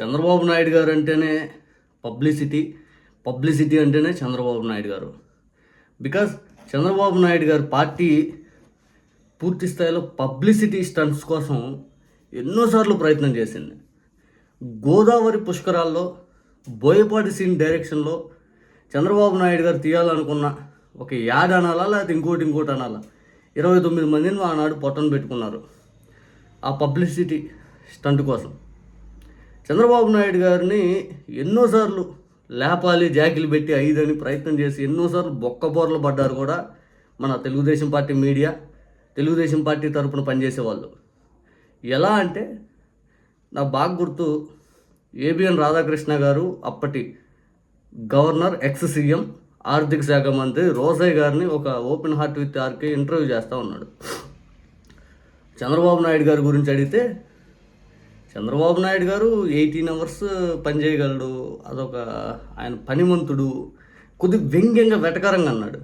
చంద్రబాబు నాయుడు గారు అంటేనే publicity publicity అంటేనే చంద్రబాబు నాయుడు గారు. బికాస్ చంద్రబాబు నాయుడు గారి పార్టీ పూర్తి స్థాయిలో పబ్లిసిటీ స్టంట్స్ కోసం ఎన్నోసార్లు ప్రయత్నం చేసింది. గోదావరి పుష్కరాల్లో బోయపాటి సీన్ డైరెక్షన్లో చంద్రబాబు నాయుడు గారు తీయాలనుకున్న ఒక యాడ్ అనాలా లేకపోతే ఇంకోటి ఇంకోటి అనాలా? ఇరవై తొమ్మిది మందిని ఆనాడు పొట్టను పెట్టుకున్నారు. ఆ పబ్లిసిటీ స్టంట్ కోసం. చంద్రబాబు నాయుడు గారిని ఎన్నోసార్లు లేపాలి జాకిలు పెట్టి ఐదని ప్రయత్నం చేసి ఎన్నోసార్లు బొక్కబోర్లు పడ్డారు కూడా మన Telugu Desam party media Telugu Desam party తరపున పనిచేసే వాళ్ళు. ఎలా అంటే నా బాగా గుర్తు ఏబిఎన్ రాధాకృష్ణ గారు అప్పటి గవర్నర్ ఎక్స్ సీఎం ఆర్థిక శాఖ మంత్రి రోసయ్య గారిని ఒక open heart with RK interview చేస్తూ ఉన్నాడు. చంద్రబాబు నాయుడు గారి గురించి అడిగితే చంద్రబాబు నాయుడు గారు ఎయిటీన్ అవర్స్ పనిచేయగలడు అదొక ఆయన పనిమంతుడు కొద్ది వ్యంగ్యంగా వెటకారంగా అన్నాడు.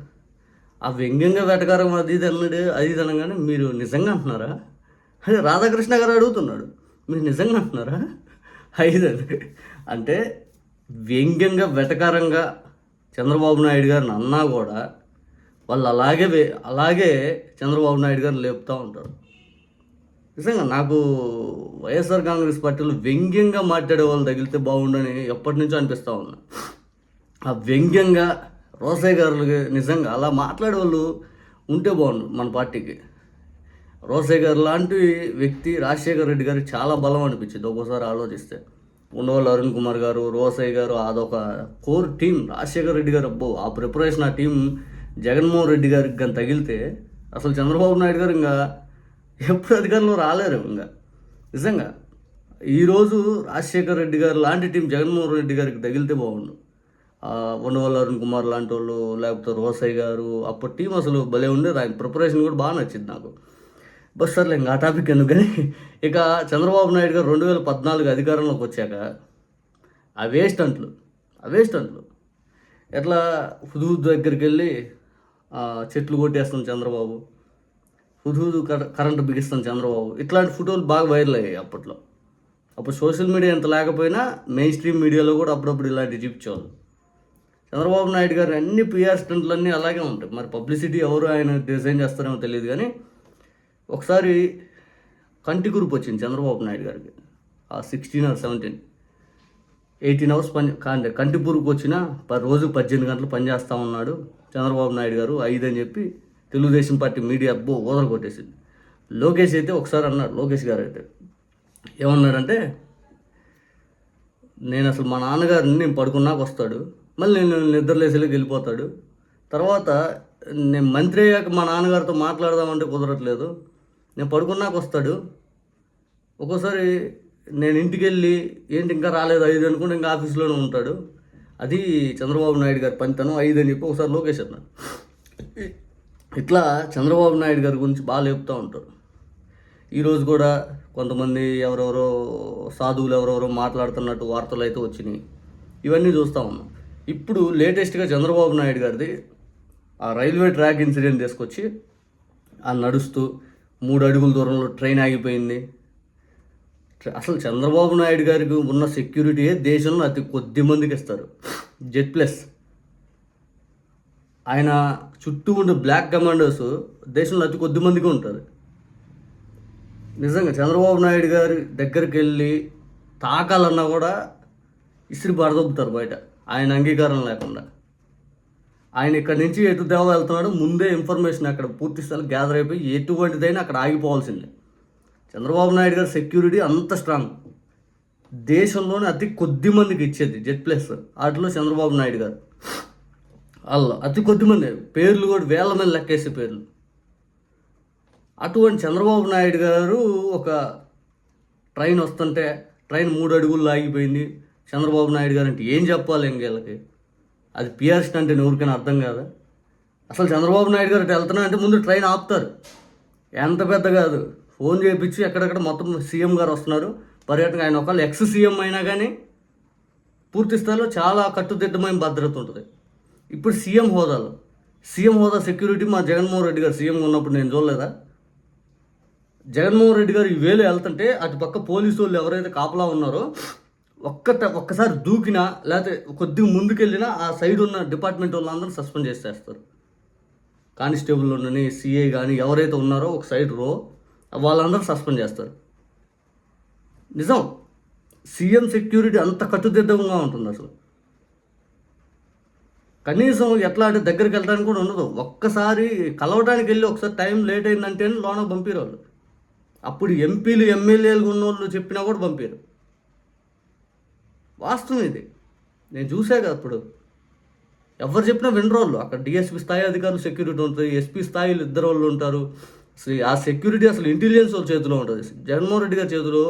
ఆ వ్యంగ్యంగా వెటకారం అది ఇది అన్నాడు అది ఇది అనగానే మీరు నిజంగా అంటున్నారా? అదే రాధాకృష్ణ గారు అడుగుతున్నాడు మీరు నిజంగా అంటున్నారా? ఐదండి అంటే వ్యంగ్యంగా వెటకారంగా చంద్రబాబు నాయుడు గారిని అన్నా కూడా వాళ్ళు అలాగే వే- అలాగే చంద్రబాబు నాయుడు గారిని లేపుతూ ఉంటారు. నిజంగా నాకు వైఎస్ఆర్ కాంగ్రెస్ పార్టీలో వ్యంగ్యంగా మాట్లాడే వాళ్ళు తగిలితే బాగుండని ఎప్పటి నుంచో అనిపిస్తూ ఉన్నా ఆ వ్యంగ్యంగా రోసయ్య గారు నిజంగా అలా మాట్లాడే వాళ్ళు ఉంటే బాగుండు మన పార్టీకి. రోసయ్య గారు లాంటి వ్యక్తి రాజశేఖర్ రెడ్డి గారికి చాలా బలం అనిపించింది ఒక్కోసారి ఆలోచిస్తే. ఉండవల్లి అరుణ్ కుమార్ గారు రోసయ్య గారు అదొక కోర్ టీం రాజశేఖర రెడ్డి గారు అబ్బో ఆ ప్రిపరేషన్ ఆ టీం జగన్మోహన్ రెడ్డి గారికి కానీ తగిలితే అసలు చంద్రబాబు నాయుడు గారు ఇంకా ఎప్పుడు అధికారంలో రాలేరు ఇంకా. నిజంగా. ఈరోజు రాజశేఖర్ రెడ్డి గారు లాంటి టీం జగన్మోహన్ రెడ్డి గారికి తగిలితే బాగుండు. ఆ, అరుణ్ కుమార్ లాంటి వాళ్ళు లేకపోతే రోసయ్య గారు అప్పటి టీం అసలు భలే ఉండేది ఆయన ప్రిపరేషన్ కూడా బాగా నచ్చింది నాకు. బస్ సర్లే ఇంకా ఆ టాపిక్ ఎందుకని ఇక చంద్రబాబు నాయుడు గారు రెండు వేల పద్నాలుగు అధికారంలోకి వచ్చాక ఆ వేస్ట్ అంట్లు ఆ వేస్ట్ అంట్లు ఎట్లా హుదూద్ దగ్గరికి వెళ్ళి చెట్లు కొట్టేస్తాం చంద్రబాబు. హుదూదు కరెంటు బిగిస్తాం చంద్రబాబు. ఇట్లాంటి ఫోటోలు బాగా వైరల్ అయ్యాయి అప్పట్లో. అప్పుడు సోషల్ మీడియా ఎంత లేకపోయినా మెయిన్ స్ట్రీమ్ మీడియాలో కూడా అప్పుడప్పుడు ఇలాంటివి చూపించేవాళ్ళు. చంద్రబాబు నాయుడు గారు అన్ని పిఆర్ స్టంట్లన్నీ అలాగే ఉంటాయి. మరి పబ్లిసిటీ ఎవరు ఆయన డిజైన్ చేస్తారేమో తెలియదు కానీ ఒకసారి కంటి కురుపు వచ్చింది చంద్రబాబు నాయుడు గారికి. ఆ sixteen or seventeen. Eighteen hours పని కాంటే కంటి పురుగు వచ్చినా పది రోజు పద్దెనిమిది గంటలు పనిచేస్తూ ఉన్నాడు చంద్రబాబు నాయుడు గారు ఐదు అని చెప్పి తెలుగుదేశం పార్టీ మీడియా అబ్బో ఓదర కొట్టేసింది లోకేష్ అయితే ఒకసారి అన్నాడు లోకేష్ గారు అయితే. ఏమన్నాడంటే నేను అసలు మా నాన్నగారిని నేను పడుకున్నాక వస్తాడు మళ్ళీ నేను నిద్రలేసేలోకి వెళ్ళిపోతాడు. తర్వాత నేను మంత్రి అయ్యాక మా నాన్నగారితో మాట్లాడదామంటే కుదరట్లేదు. నేను పడుకున్నాక వస్తాడు. ఒక్కోసారి నేను ఇంటికి వెళ్ళి ఏంటి ఇంకా రాలేదు ఐదు అనుకుంటే ఇంకా ఆఫీస్లోనే ఉంటాడు. అది చంద్రబాబు నాయుడు గారి పనితనం ఐదు అని చెప్పి ఒకసారి లోకేష్ అన్నాడు ఇట్లా చంద్రబాబు నాయుడు గారి గురించి బాగా లేపుతూ ఉంటారు. ఈరోజు కూడా కొంతమంది ఎవరెవరో సాధువులు ఎవరెవరో మాట్లాడుతున్నట్టు వార్తలు అయితే వచ్చినాయి. ఇవన్నీ చూస్తూ ఉన్నాం. ఇప్పుడు లేటెస్ట్గా చంద్రబాబు నాయుడు గారిది ఆ రైల్వే ట్రాక్ ఇన్సిడెంట్ తీసుకొచ్చి ఆ నడుస్తూ మూడు అడుగుల దూరంలో ట్రైన్ ఆగిపోయింది. అసలు చంద్రబాబు నాయుడు గారికి ఉన్న సెక్యూరిటీయే దేశంలో అతి కొద్ది మందికి ఇస్తారు. Z plus. ఆయన చుట్టూ ఉండే బ్లాక్ కమాండర్స్ దేశంలో అతి కొద్ది మందికి ఉంటుంది. నిజంగా చంద్రబాబు నాయుడు గారి దగ్గరికి వెళ్ళి తాకాలన్నా కూడా ఇసిరి పడదొబ్బుతారు బయట. ఆయన అంగీకారం లేకుండా. ఆయన ఇక్కడి నుంచి ఎటు దేవ వెళ్తున్నాడు ముందే ఇన్ఫర్మేషన్ అక్కడ పూర్తి స్థాయి గ్యాదర్ అయిపోయి ఎటువంటిదైనా అక్కడ ఆగిపోవాల్సిందే. చంద్రబాబు నాయుడు గారి సెక్యూరిటీ అంత స్ట్రాంగ్ దేశంలోనే అతి కొద్ది మందికి ఇచ్చేది జెడ్ ప్లస్ వాటిలో చంద్రబాబు నాయుడు గారు. వాళ్ళు అతి కొద్దిమంది. పేర్లు కూడా వేల మంది లెక్కేసే పేర్లు. అటువంటి చంద్రబాబు నాయుడు గారు ఒక ట్రైన్ వస్తుంటే ట్రైన్ మూడు అడుగుల్లో ఆగిపోయింది. చంద్రబాబు నాయుడు గారు అంటే ఏం చెప్పాలి ఇంకేళ్ళకి అది పిఆర్ స్టంట్ అని ఎవరికైనా అర్థం కాదా? అసలు చంద్రబాబు నాయుడు గారు అంటే వెళ్తున్నా అంటే ముందు ట్రైన్ ఆపుతారు. ఎంత పెద్ద కాదు. ఫోన్ చేయించి ఎక్కడెక్కడ మొత్తం సీఎం గారు వస్తున్నారు. పర్యటన ఆయన ఒకళ్ళు ఎక్స్ సీఎం అయినా కానీ పూర్తి స్థాయిలో చాలా కట్టుదిట్టమైన భద్రత ఉంటుంది. ఇప్పుడు సీఎం హోదాలో. సీఎం హోదా సెక్యూరిటీ మా జగన్మోహన్ రెడ్డి గారు సీఎం ఉన్నప్పుడు నేను చూడలేదా? జగన్మోహన్ రెడ్డి గారు ఈ వేలు వెళ్తుంటే అటు పక్క పోలీసు వాళ్ళు ఎవరైతే కాపలా ఉన్నారో ఒక్క ఒక్కసారి దూకినా లేకపోతే కొద్దిగా ముందుకెళ్ళినా ఆ సైడ్ ఉన్న డిపార్ట్మెంట్ వాళ్ళందరూ సస్పెండ్ చేసేస్తారు. కానిస్టేబుల్ ఉండని సిఐ కానీ ఎవరైతే ఉన్నారో ఒక సైడ్ రో వాళ్ళందరూ సస్పెండ్ చేస్తారు. నిజం. సీఎం సెక్యూరిటీ అంత కట్టుదిద్దంగా ఉంటుంది అసలు కనీసం ఎట్లా అంటే దగ్గరికి వెళ్ళడానికి కూడా ఉండదు. ఒక్కసారి కలవడానికి వెళ్ళి ఒకసారి టైం లేట్ అయిందంటే లోన పంపారు వాళ్ళు అప్పుడు ఎంపీలు ఎమ్మెల్యేలు ఉన్నోళ్ళు చెప్పినా కూడా పంపారు. వాస్తవం ఇది. నేను చూసా కదా అప్పుడు. ఎవరు చెప్పినా వినరోళ్ళు. అక్కడ డిఎస్పీ స్థాయి అధికారులు సెక్యూరిటీ ఉంటుంది ఎస్పీ స్థాయిలు ఇద్దరు వాళ్ళు ఉంటారు. ఆ సెక్యూరిటీ అసలు ఇంటెలిజెన్స్ వాళ్ళ చేతిలో ఉంటుంది. జగన్మోహన్ రెడ్డి గారి చేతిలో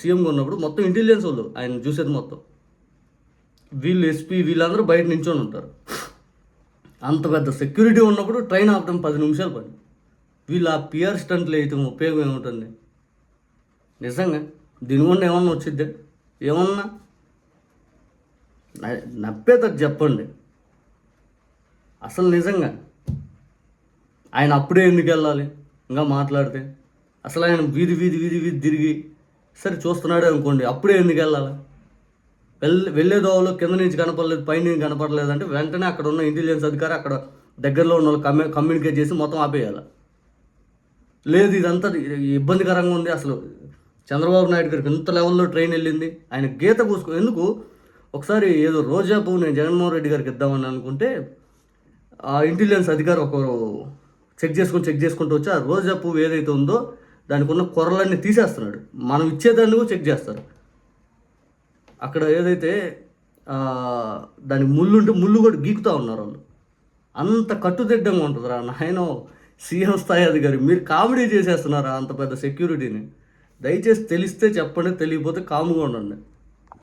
సీఎంగా ఉన్నప్పుడు మొత్తం ఇంటెలిజెన్స్ వాళ్ళు ఆయన చూసేది మొత్తం. వీళ్ళు ఎస్పీ వీళ్ళందరూ బయట నించొని ఉంటారు. అంత పెద్ద సెక్యూరిటీ ఉన్నప్పుడు ట్రైన్ ఆపడం పది నిమిషాలు పని. వీళ్ళు ఆ పిఆర్ స్టంట్లు వేయటం ఉపయోగం ఏముంటుంది? నిజంగా? దీనివల్ల ఏమన్నా వచ్చిద్దే? ఏమన్నా? న- చెప్పండి. అసలు నిజంగా? ఆయన అప్పుడే ఎందుకు వెళ్ళాలి? ఇంకా మాట్లాడితే? అసలు ఆయన వీధి వీధి వీధి వీధి తిరిగి సరే చూస్తున్నాడే అనుకోండి అప్పుడే ఎందుకు వెళ్ళాలి? వెళ్ళి వెళ్ళే దోవలో కింద నుంచి కనపడలేదు పైన నుంచి కనపడలేదు అంటే వెంటనే అక్కడ ఉన్న ఇంటెలిజెన్స్ అధికారి అక్కడ దగ్గరలో ఉన్న వాళ్ళు కమ్యూ కమ్యూనికేట్ చేసి మొత్తం ఆపేయాలి. లేదు ఇదంతా ఇబ్బందికరంగా ఉంది అసలు. చంద్రబాబు నాయుడు గారికి ఇంత లెవెల్లో ట్రైన్ వెళ్ళింది. ఆయన గీత కూసుకో ఎందుకు? ఒకసారి ఏదో రోజా పువ్వు నేను జగన్మోహన్ రెడ్డి గారికి ఇద్దామని అనుకుంటే ఆ ఇంటెలిజెన్స్ అధికారి ఒకరు చెక్ చేసుకొని చెక్ చేసుకుంటూ వచ్చి ఆ రోజా పువ్వు ఏదైతే ఉందో దానికి ఉన్న కొరలన్నీ తీసేస్తున్నాడు. మనం ఇచ్చేదాన్ని కూడా చెక్ చేస్తారు. అక్కడ ఏదైతే దాని ముళ్ళు ఉంటే ముళ్ళు కూడా గీకుతూ ఉన్నారు వాళ్ళు. అంత కట్టుదిడ్డంగా ఉంటుందిరా నాయన సీఎం స్థాయి అధికారి. మీరు కామెడీ చేసేస్తున్నారా అంత పెద్ద సెక్యూరిటీని దయచేసి తెలిస్తే చెప్పండి తెలియకపోతే కాముగా ఉండండి.